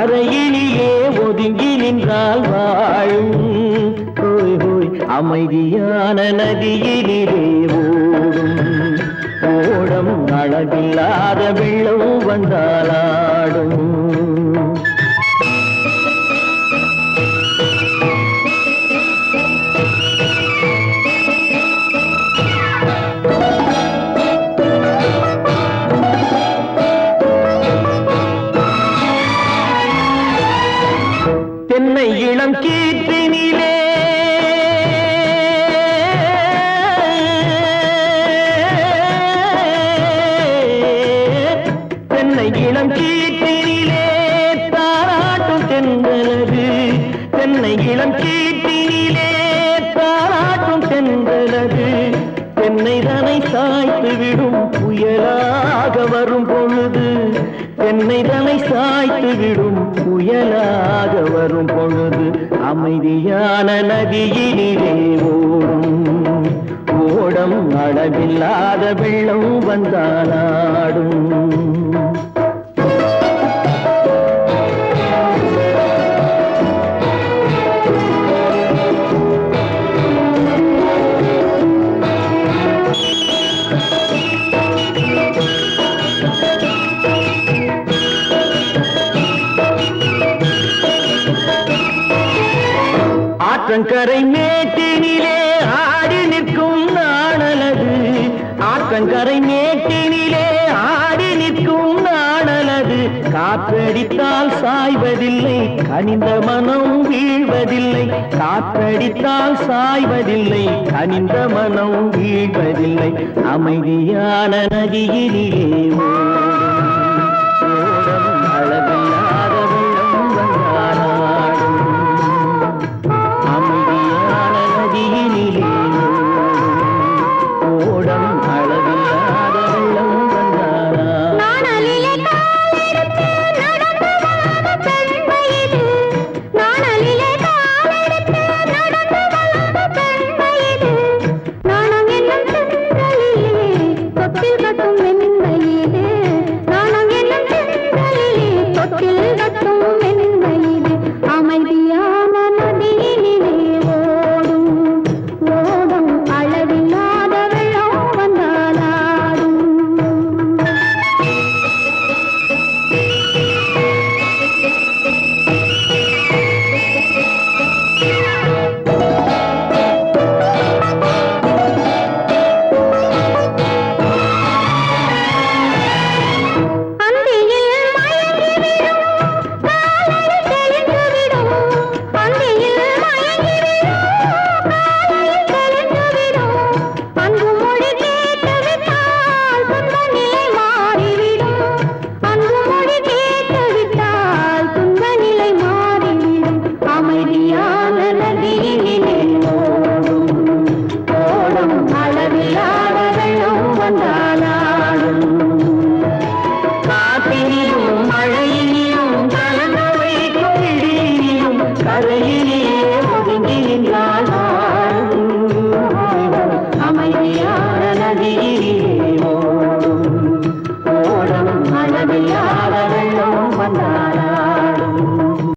அறையிலேயே ஒதுங்கி நின்றால் வாழும். ஹோய் ஹோய் அமைதியான நதியினிலே ஓடும். ஓடம் அளவில்லாத வெள்ளம் வந்தாலாடும் இளம் கீற்றினிலே. தென்னை இளம் கீற்றினிலே தாராட்டும் தென்றலது தென்னை இளம் கீற்றினிலே தாராட்டும் தென்றலது தென்னை தனை சாய்த்து விடும் புயலாக வரும் பொழுது தென்னை தலை சாய்த்து விடும் புயலாக வரும் பொழுது அமைதியான நதியினிலே ஓடும். ஓடம் அளவில்லாத வெள்ளம் வந்தாலாடும். ஆற்றங்கரை மேட்டினிலே ஆடி நிற்கும் நாணலது ஆற்றங்கரை மேட்டினிலே ஆடி நிற்கும் நாணலது காற்றடித்தால் சாய்வதில்லை கனிந்த மனம் வீழ்வதில்லை. காற்றடித்தால் சாய்வதில்லை கனிந்த மனம் வீழ்வதில்லை. அமைதியான நதியினிலே